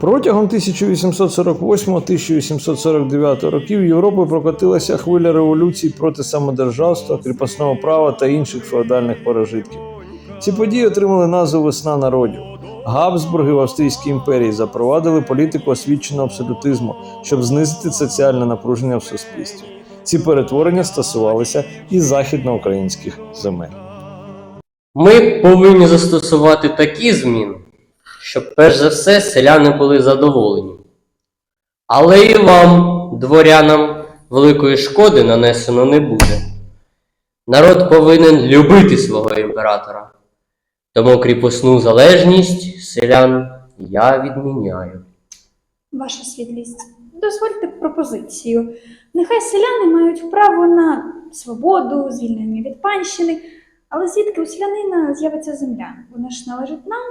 Протягом 1848-1849 років Європою прокотилася хвиля революцій проти самодержавства, кріпосного права та інших феодальних пережитків. Ці події отримали назву Весна народів. Габсбурги в Австрійській імперії запровадили політику освіченого абсолютизму, щоб знизити соціальне напруження в суспільстві. Ці перетворення стосувалися і західноукраїнських земель. Ми повинні застосувати такі зміни, щоб перш за все селяни були задоволені. Але і вам, дворянам, великої шкоди нанесено не буде. Народ повинен любити свого імператора. Тому кріпосну залежність селян я відміняю. Ваша світлість, дозвольте пропозицію. Нехай селяни мають право на свободу, звільнення від панщини, але звідки у селянина з'явиться земля? Вона ж належить нам,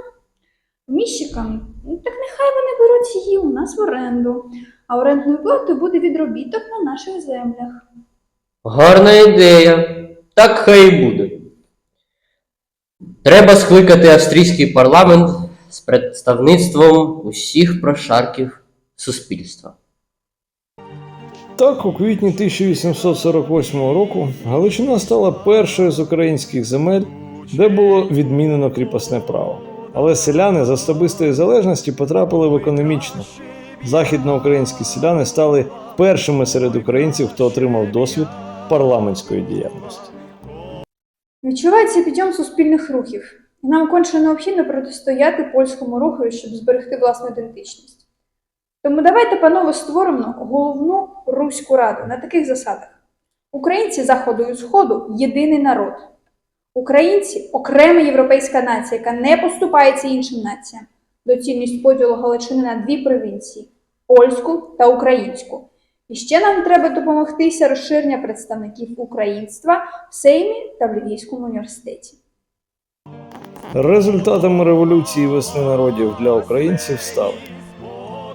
міщикам. Ну, Так нехай вони беруть її у нас в оренду, а орендною платою буде відробіток на наших землях. Гарна ідея. Так хай і буде. Треба скликати австрійський парламент з представництвом усіх прошарків суспільства. Так, у квітні 1848 року Галичина стала першою з українських земель, де було відмінено кріпосне право. Але селяни з особистої залежності потрапили в економічну. Західноукраїнські селяни стали першими серед українців, хто отримав досвід парламентської діяльності. Відчувається підйом суспільних рухів, і нам конче необхідно протистояти польському руху, щоб зберегти власну ідентичність. Тому давайте, панове, створимо головну Руську раду на таких засадах: українці Заходу і Сходу єдиний народ. Українці окрема європейська нація, яка не поступається іншим націям. Доцільність поділу Галичини на дві провінції польську та українську. І ще нам треба допомогтися розширення представників українства в Сеймі та в Львівському університеті. Результатами революції весни народів для українців став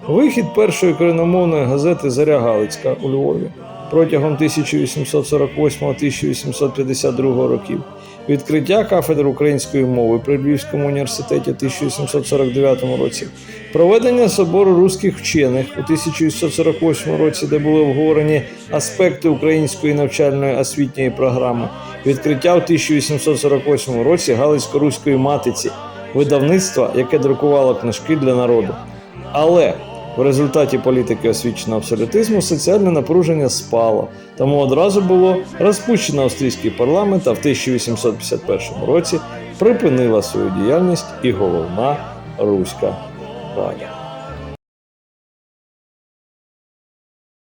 вихід першої коріномовної газети Заря Галицька у Львові протягом 1848-1852 років, відкриття кафедр української мови при Львівському університеті у 1849 році, проведення собору руських вчених у 1848 році, де були обговорені аспекти української навчальної освітньої програми, відкриття у 1848 році Галицько-руської матиці, видавництва, яке друкувало книжки для народу. Але в результаті політики освіченого абсолютизму соціальне напруження спало, тому одразу було розпущено австрійський парламент, а в 1851 році припинила свою діяльність і головна Руська Рада.